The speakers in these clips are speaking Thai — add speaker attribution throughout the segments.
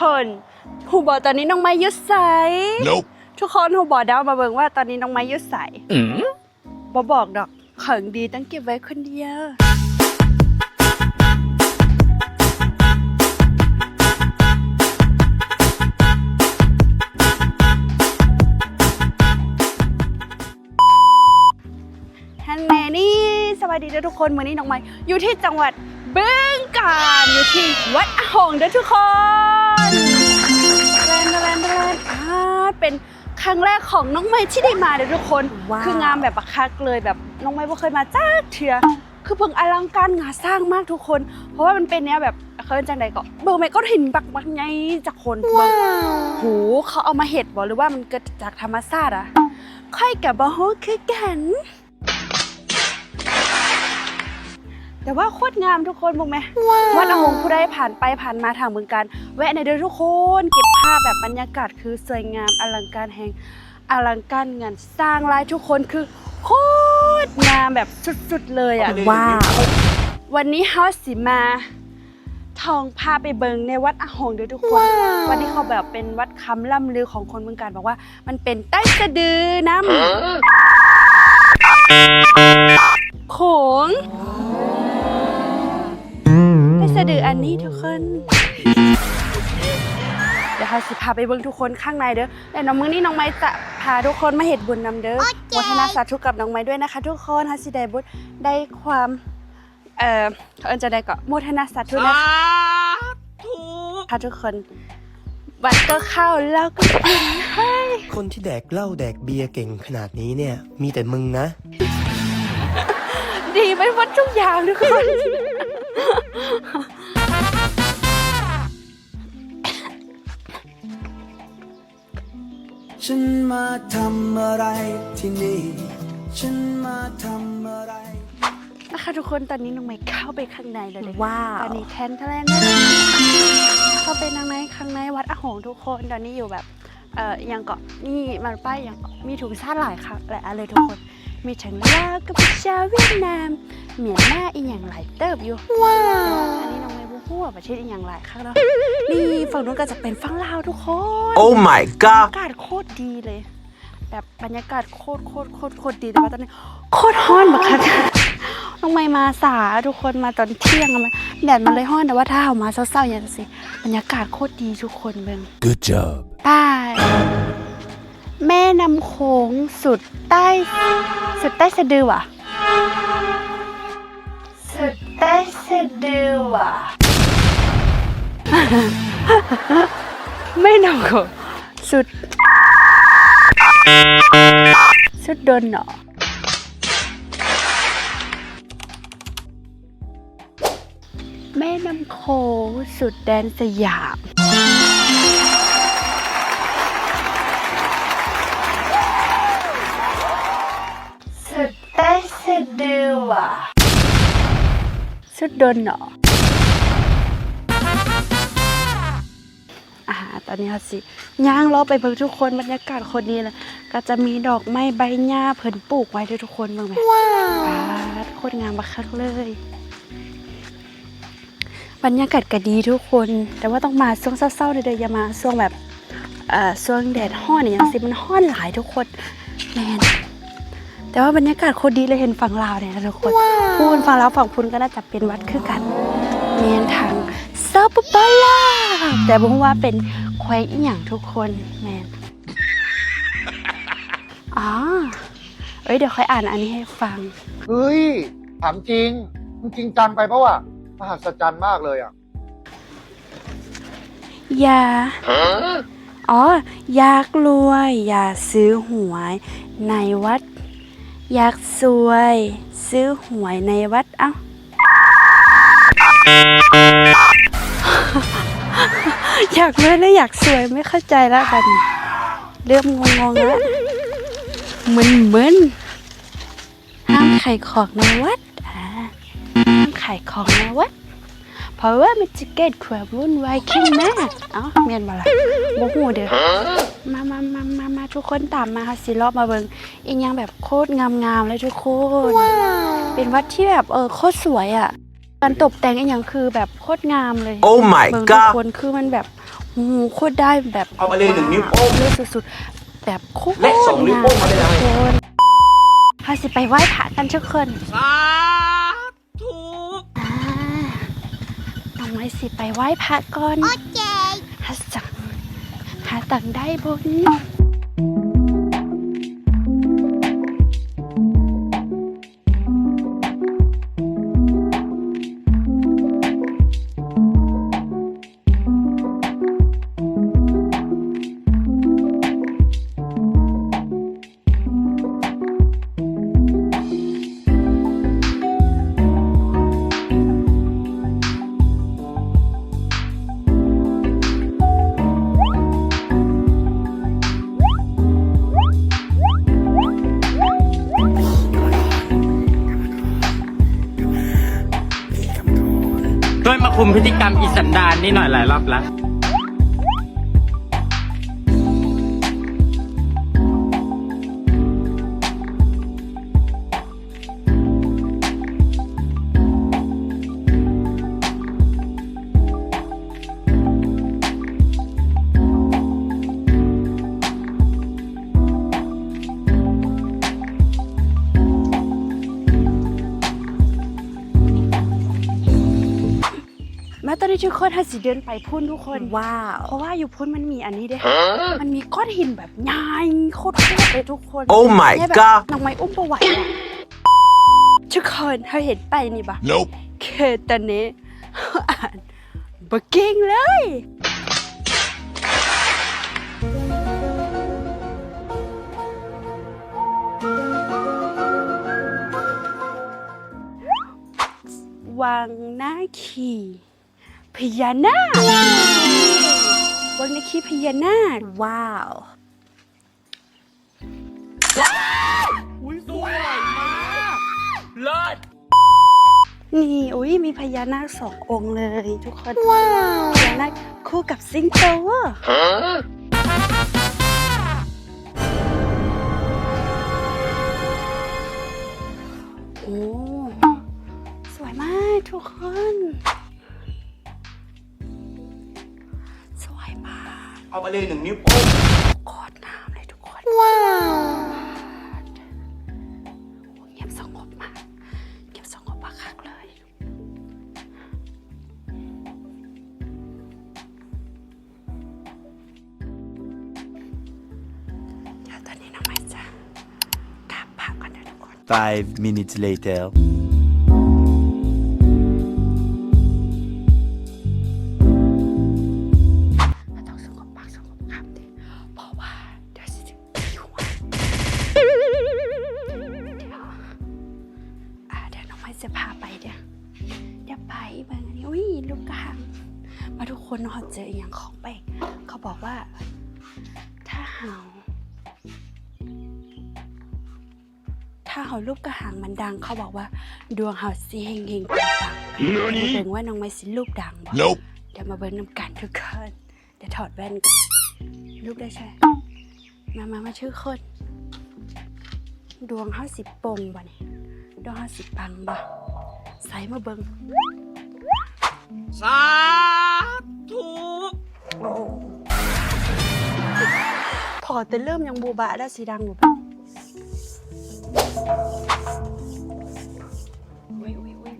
Speaker 1: ทุกคนหูบอกตอนนี้น้องไม้ยุดใส
Speaker 2: Nope.
Speaker 1: ทุกคนหูบอกดาวมาเบิ่งว่าตอนนี้น้องไม้ยุดใสบอบอกดอกเขิงดีต้องเก็บไว้คนเดียวฮันแน่นี่สวัสดีเด้อทุกคนวันนี้น้องไม้อยู่ที่จังหวัดบึงกาฬอยู่ที่วัดอาหงเด้อทุกคน แรนแรนแรนอ่าเป็นครั้งแรกของน้องไม้ที่ได้มาเด้อทุกคน คืองามแบบประคักเลยแบบน้องไม้บ่เคยมาจ้าเถื่อคือเพิ่งอลังการงานสร้างมากทุกคน เพราะว่ามันเป็นเนี้ยแบบเขาเป็นจังใดก็เบิ่งไปก็เห็นบักบักไงจากคนเบิ่งโหเขาเอามาเห็ดบอหรือว่ามันเกิดจากธรรมชาติอะค่อยกับบอฮู้คือกัน แต่ว่าโคตรงามทุกคนมองไหมวัดอหงผู้ใดผ่านไปผ่านมาทางเมืองการ แวะในอยเด้อทุกคนเก็บภาพแบบบรรยากาศคือสวยงามอลังการแห่งอลังการงานสร้างลายทุกคนคือโคตรงามแบบสุดๆเลยอะ
Speaker 3: ว้าว
Speaker 1: วันนี้เฮาสิมาทองพาไปเบิงในวัดอาหงเด้อทุกคน วันนี้เขาแบบเป็นวัดคำล่ำลือของคนเมืองการบอกว่า มันเป็นใต้สะดือน้ำโขงใต้สะดืออันนี้ทุกคน เดี๋ยวเขาสิพาไปเบิ่งทุกคนข้างในเด้อแต่น้องมือนี้น้องไม้จะพาทุกคนมาเห็ดบุญนำเด้อโมทนาสาธุกับน้องไม้ด้วยนะคะ ทุกคนฮัสสิได้บุญได้ความเอ่อเขาเอิ้นจะได้ก็โมทนาสาธุนะคะค่ะทุกคนบัตรก็เข้าแล้วก็กินให้
Speaker 4: คนที่แดกเหล้าแดกเบียร์เก่งขนาดนี้เนี่ย มีแต่มึงนะ
Speaker 1: ดีไปหมดทุกอย่างทุกคน
Speaker 5: ฉันมาทำอะไรที่นี่ ฉันมาทำอะไร
Speaker 1: นะคะทุกคนตอนนี้น้องไม้เข้าไปข้างในเลยเลย
Speaker 3: ว้าว
Speaker 1: ตอนนี้แทนแทนเข้าไปนั่งในข้างในวัดอาหงทุกคนตอนนี้อยู่แบบเอ่อยังเกาะนี่มันป้ายยังเกาะมีถุงชาติหลายค่ะหลายอันเลยทุกคน มีทั้งลาวกัมพูชาเวียดนามเมียนมาอีกอย่างหลายเติบอยู่ว้าวอันนี้น้องไม้ บูฮู้ว่าประเทศอีกอย่างหลายค่ะเนาะนี่ฝั่งนู้นก็จะเป็นฝั่งลาวทุกคน
Speaker 2: Oh my
Speaker 1: บร
Speaker 2: god.
Speaker 1: รยากาศโคตรดีเลย แบบบรรยากาศโคตรโคตรโคตรโคตรดีแต่ว่าตอนนี้โคตรฮ้อนบักคักน้องไม่มาสาทุกคนมาตอนเที่ยงอะมันแดดมันเลยฮ้อนแต่ว่าถ้าเอามาเศร้าๆอย่างนี้สิบรรยากาศโคตรดีทุกคนเบิ่ง
Speaker 2: Good job.
Speaker 1: ใต้แม่น้ำโขงสุดใต้ สุดใต้สะดือว่ะ สุดใต้สะดือว่ะ แม่น้ำโขสุด สุดดนเหรอแม่น้ำโขสุดแดนสยามสุดใต้สะดือว่ะสุดดนเหรอ อ่าตอนนี้เขาสิย่างล้อไปเบิ่งทุกคนบรรยากาศคนนี้เลยก็จะมีดอกไม้ใบหญ้าเพิ่นปลูกไว้ด้วยทุกคนเบิ่งไหมว้าวโคตรงามบักคักเลย บรรยากาศก็ดีทุกคน แต่ว่าต้องมาช่วงเศร้าๆเด้ออย่ามาช่วงแบบเอ่อช่วงแดดฮ้อนอย่างสิมันฮ้อนหลายทุกคนแมนแต่ว่าบรรยากาศโคตรดีเลยเห็นฝั่งลาวเนี่ยนะทุกคนพูนฝั่งลาวฝั่งพุนก็น่าจะเป็นวัดคือกันเมียนทางซาปปาลาแต่บอกว่าเป็นแควงอีหยังทุกคนแมนอ๋อเอ้ยเดี๋ยวค่อยอ่านอันนี้ให้ฟัง
Speaker 6: เฮ้ย ถามจริงมึงจริงจังไปปะวะมหัศจรรย์มากเลยอะ
Speaker 1: อย่า อ๋อ อยากรวย อย่าซื้อหวย ในวัด อยากสวย ซื้อหวยในวัด เอ้า อยากรวยและอยากสวยไม่เข้าใจแล้วกัน เริ่มงงๆแล้วมึนมึนๆห้ามขายของในวัดอ่าห้ามขายของในวัด เพราะว่ามันจะเกิดความวุ่นวายขึ้นมาเอ้าเมียนบ่ล่ะบ่ฮู้เด้อมามามามามาทุกคนตามมาค่ะสิรอบมาเบิ่งอีกอย่างแบบโคตรงามๆเลยทุกคน เป็นวัดที่แบบเออโคตรสวยอะ การตกแต่งอีกอย่างคือแบบโคตรงามเลย
Speaker 2: Oh my
Speaker 1: เบิ่งทุก
Speaker 2: god.
Speaker 1: คนคือมันแบบโอ้โหโคตรได้แบบ
Speaker 2: เอามาเลยหนึ่งนิ้วโป้ง
Speaker 1: เลือสุดๆ แบบโคตร
Speaker 2: และสองนิ้วโป้งมาเลยนะ
Speaker 1: ทุกคนพาสิไปไหว้พระกันทุกคน
Speaker 2: สาธุ
Speaker 1: อ่าน้องไม้สิไปไหว้พระก่อนโอเคหาสังหาตังค์ได้บน
Speaker 3: พฤติกรรมอีสันดานนี่หน่อยหลายรอบแล้ว
Speaker 1: มาตอนนี้ทุกคนหาสิเดินไปพุ่นทุกคนว้าวเพราะว่าอยู่พุ่นมันมีอันนี้เด้มันมีก้อนหินแบบใหญ่โคตรๆเลยทุกคน
Speaker 2: Oh my
Speaker 1: เนี่ยแบบ
Speaker 2: god
Speaker 1: น้องไม้อุ้มประไหวอะทุกคนเธอเห็นไปนี่ปะ
Speaker 2: Nope
Speaker 1: คือตอนนี้อ่านบกเก่งเลยวังหน้าขี่ พญานาควังหน้าขี่พญานาค ว้าว
Speaker 3: อุ้ยสวยมากเลิศ
Speaker 1: นี่อุ้ยมีพญานาคสององค์เลยทุกคนว้าวพญานาคคู่กับสิงโตาก
Speaker 2: เอามาเลยหนึ่งนิ้วโป้ง
Speaker 1: โคตรน้ำเลยทุกคน ว้าวเงียบสงบมากเงียบสงบมากคักเลย เดี๋ยวตอนนี้น้องไม้จะกราบพระก่อนนะทุกคน
Speaker 7: Five minutes later.
Speaker 1: มาทุกคนเนาะเจออหย่างของไปลกเขาบอกว่า ถ้าเห่าถ้าเห่าลูกกระหังมันดัง เขาบอกว่า ดวงเห่าสิเฮงเฮงปังปังเดี๋ยวเบิ่งว่าน้องไม้สิลูกดังบ่
Speaker 7: Nope.
Speaker 1: เดี๋ยวมาเบิ้งน้ำกันทุกคนเดี๋ยวถอดแว่นกันลูกได้ใช่มามามาชื่อคนดวงห้าสิบปงบ่เนี่ยดวงห้าสิบปังบ่ใส่มาเบิ้ง
Speaker 3: สาธุ
Speaker 1: โอ้ถอแต่เริ่มยังบูบะแล้วสีดังอยอุ้ยอุ้ยอุ้ย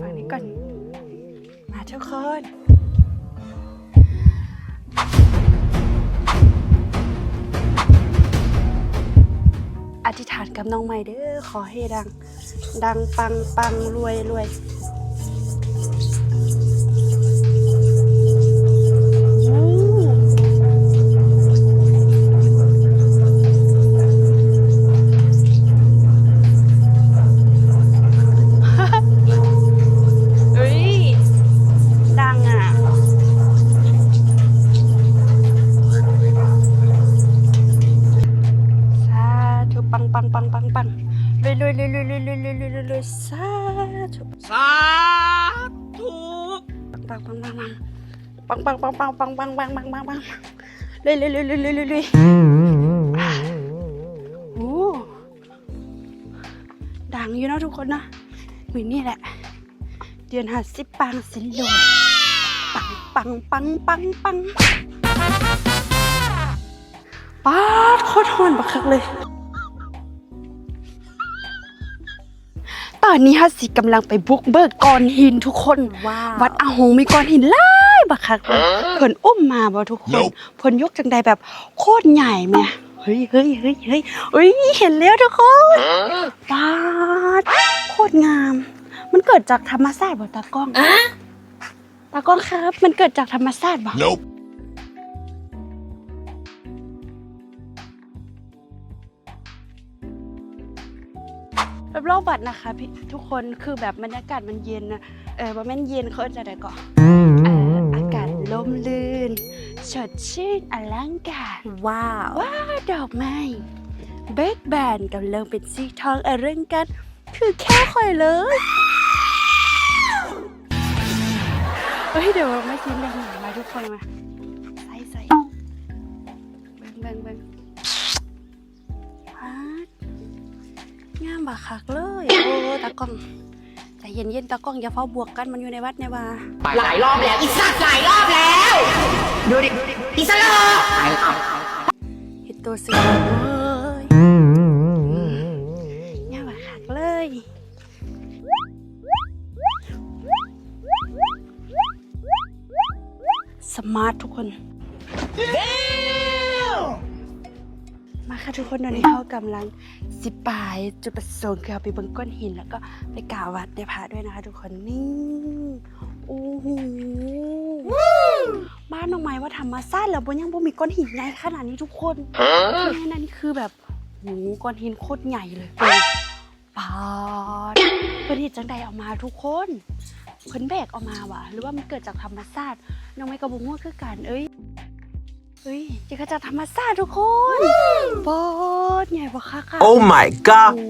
Speaker 1: ฟังนี้ก่อน มาทุกคน อธิษฐานกับน้องใหม่เด้อขอให้ดัง ดังปังปังรวยรวย รวยรวยรวยรวยรวยรวยรวยรวยรวยสาธุ
Speaker 3: สาธุ
Speaker 1: ปังปังปังปังปังปังปังปังปังปังปังปังปังปังรวยรวยรวยรวยรวยรวยรวยโอ้ดังอยู่เนอะทุกคนนะวินี่แหละ เดือนห้าสิบปังสินรวยปังปังปังปังปังป้าโคตรฮอนบักคักเลย ตอนนี้ฮัสสิกำลังไปบุกเบิกก้อนหินทุกคน วัดอาหงมีก้อนหินหลายบักคักเลยเพิ่นอุ้มมาบ่ทุกคนเพิ่นยกจังใดแบบโคตรใหญ่แม่เฮ้ยเฮ้ยเฮ้ยเฮ้ยเฮ้ยเห็นแล้วทุกคนป้าดโคตรงาม มันเกิดจากธรรมชาติบ่ตากล้องตากล้องครับ มันเกิดจากธรรมชาติบ่ รอบๆบัดนะคะพี่ทุกคนคือแบบบรรยากาศมันเย็นนะเออว่าแม่นเย็นเขาจะได้ก่อนเอ่ออากาศลมลื่นสดชื่นอลังการ
Speaker 8: ว้าว
Speaker 1: ว้าวดอกไม้เบกแบนกำลังเป็นสีทองอลังการคือแค่ค่อยเลยเฮ้ยเดี๋ยวเราไม่กินเลยมาทุกคนมาใส่ใส่เบิ่งเบิ่งเบิ่ง งามบักคักเลย โอ้ตากล้องใจเย็นๆตากล้องอย่าเฝ้าบวกกันมันอยู่ในวัดเนี่ยว่า
Speaker 8: หลายรอบแล้ว อีสัตว์หลายรอบแล้ว ดูดิอีสโลอ
Speaker 1: เห็ดตัวสีเลยเนี่ยว่าหักเลยสมาร์ททุกคน มาค่ะทุกคนตอนนี้เขากำลัง สิปายจุดประสงค์คือเอาไปเบนก้อนหิน แล้วก็ไปกราบวัดในพระด้วยนะคะทุกคนนี่โอ้โหบ้านน้องไม้ว่าทำมาซ่านแล้วบนยังบ่มีก้อนหินใหญ่ขนาดนี้ทุกคนแม่นั่นคือแบบโหก้อนหินโคตรใหญ่เลยเพิ่นปาดเพิ่นเห็นจังใดออกมาทุกคนเพิ่นแบกออกมาวะหรือว่ามันเกิดจากธรรมชาติน้องไม้กับบุ้งว่าคือกันเอ้ย เฮ้ยจะกระจากธรรมชาติทุกคนปอดใหญ่ปะคะค่ะ
Speaker 2: Oh my
Speaker 1: โอ้
Speaker 2: god
Speaker 1: โห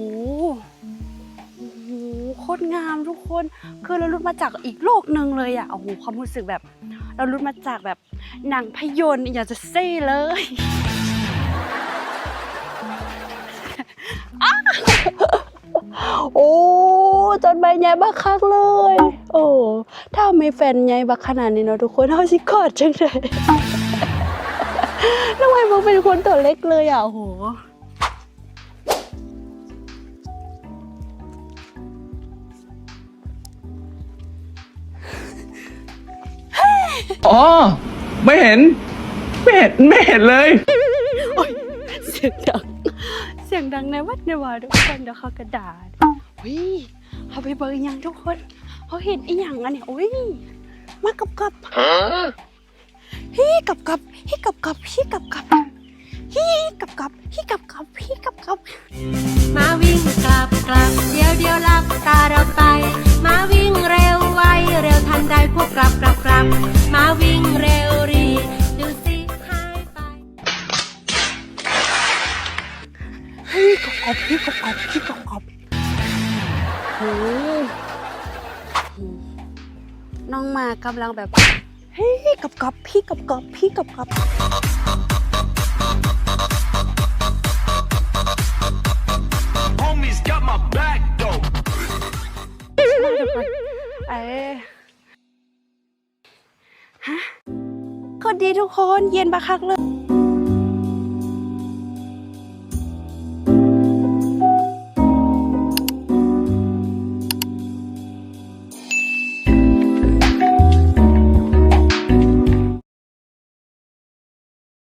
Speaker 1: โอ้โหโคตรงามทุกคน คือเรารุดมาจากอีกโลกหนึ่งเลยอะโอ้โหความรู้สึกแบบ เรารุดมาจากแบบหนังพยนตร์อยากจะเซ่เลยอ้าโอ้ จนใบใหญ่บักคักเลย โอ้ ถ้ามีแฟนใหญ่บักขนาดนี้เนาะทุกคนเอาสิกอดจังเลย ทำไมมึงเป็นคนตัวเล็กเลยอะโอ้โห
Speaker 3: อ๋อ ไม่เห็น ไม่เห็น ไม่เห็นเลย
Speaker 1: เสียงดัง เสียงดังในวัดในวาทุกคนเดี๋ยวเขากระดาษวิเขาไปเบอร์ยังทุกคน เขาเห็นอีหยังอันนี้อุ้ย มากับกับ ฮีกับกับฮีกับกับฮีกับกับฮีกับกับฮีกับกับฮีกับกับ
Speaker 9: มาวิ่งกลับกลับเดี๋ยวเดี๋ยวลับตาเราไป มาวิ่งเร็วไวเร็วทันใดพวกกลับกลับกลับมาวิ่งเร็วรีดูสิหายไป
Speaker 1: ฮีกับกับฮีกับกับฮีกับกับโอ้โหน้องมากำลังแบบ เฮ้ยกับกับพี่กับกับพี่กับกับ
Speaker 2: Homies got my back though
Speaker 1: เอ้ฮะคนดีทุกคนเย็นบักคักเลย